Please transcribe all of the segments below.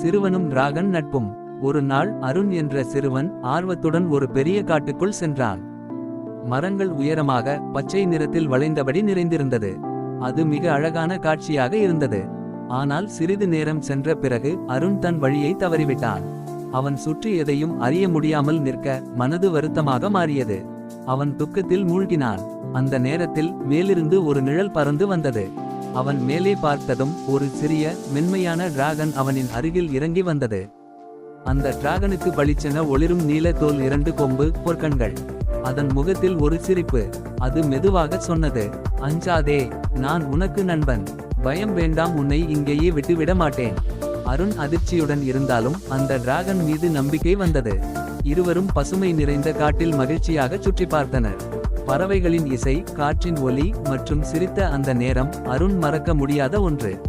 சிறுவனும் dragon நட்பும். ஒரு நாள் அருண் என்ற சிறுவன் ஆர்வத்துடன் ஒரு பெரிய காட்டுக்குள் சென்றான். மரங்கள் உயரமாக பச்சை நிறத்தில் வளைந்தபடி நிறைந்திருந்தது. அது மிக அழகான காட்சியாக இருந்தது. ஆனால் சிறிது நேரம் சென்ற பிறகு அருண் தன் வழியை தவறிவிட்டான். அவன் சுற்றி எதையும் அறிய முடியாமல் நிற்க மனது வருத்தமாக மாறியது. அவன் துக்கத்தில் மூழ்கினான். அந்த நேரத்தில் மேலிருந்து ஒரு நிழல் பறந்து வந்தது. அவன் மேலே பார்த்ததும் ஒரு சிறிய மென்மையான டிராகன் அவனின் அருகில் இறங்கி வந்தது. அந்த டிராகனுக்கு பளிச்சென ஒளிரும் நீல தோல் இரண்டு கொம்பு பொற்கண்கள். அதன் முகத்தில் ஒரு சிரிப்பு. அது மெதுவாக சொன்னது அஞ்சாதே நான் உனக்கு நண்பன். பயம் வேண்டாம் உன்னை இங்கேயே விட்டுவிட மாட்டேன். அருண் அதிர்ச்சியுடன் இருந்தாலும் அந்த டிராகன் மீது நம்பிக்கை வந்தது. இருவரும் பசுமை நிறைந்த காட்டில் மகிழ்ச்சியாக சுற்றி பார்த்தனர். பறவைகளின் இசை காற்றின் ஒலி மற்றும் சிரித்த அந்த நேரம் அருண் மறக்க முடியாத ஒன்று.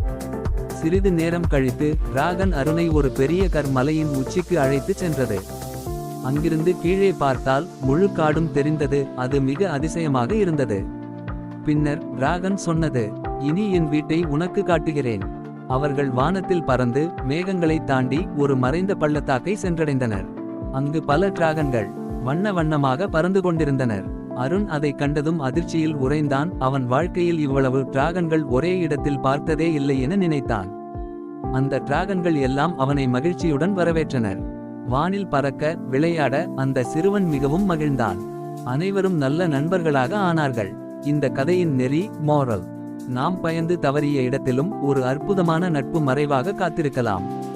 சிறிது நேரம் கழித்து ராகன் அருணை ஒரு பெரிய கர்மலையின் உச்சிக்கு அழைத்துச் சென்றது. அங்கிருந்து கீழே பார்த்தால் முழு காடும் தெரிந்தது அது மிக அதிசயமாக இருந்தது. பின்னர் ராகன் சொன்னது இனி என் வீட்டை உனக்கு காட்டுகிறேன். அவர்கள் வானத்தில் பறந்து மேகங்களை தாண்டி ஒரு மறைந்த பள்ளத்தாக்கை சென்றடைந்தனர். அங்கு பல டிராகன்கள் வண்ண வண்ணமாக பறந்து கொண்டிருந்தனர். அருண் அதை கண்டதும் அதிர்ச்சியில் உறைந்தான். அவன் வாழ்க்கையில் இவ்வளவு டிராகன்கள் ஒரே இடத்தில் பார்த்ததே இல்லை என நினைத்தான். அந்த டிராகன்கள் எல்லாம் அவனை மகிழ்ச்சியுடன் வரவேற்றனர். வானில் பறக்க விளையாட அந்த சிறுவன் மிகவும் மகிழ்ந்தான். அனைவரும் நல்ல நண்பர்களாக ஆனார்கள். இந்த கதையின் நெறி மோரல் நாம் பயந்து தவறிய இடத்திலும் ஒரு அற்புதமான நட்பு மறைவாக காத்திருக்கலாம்.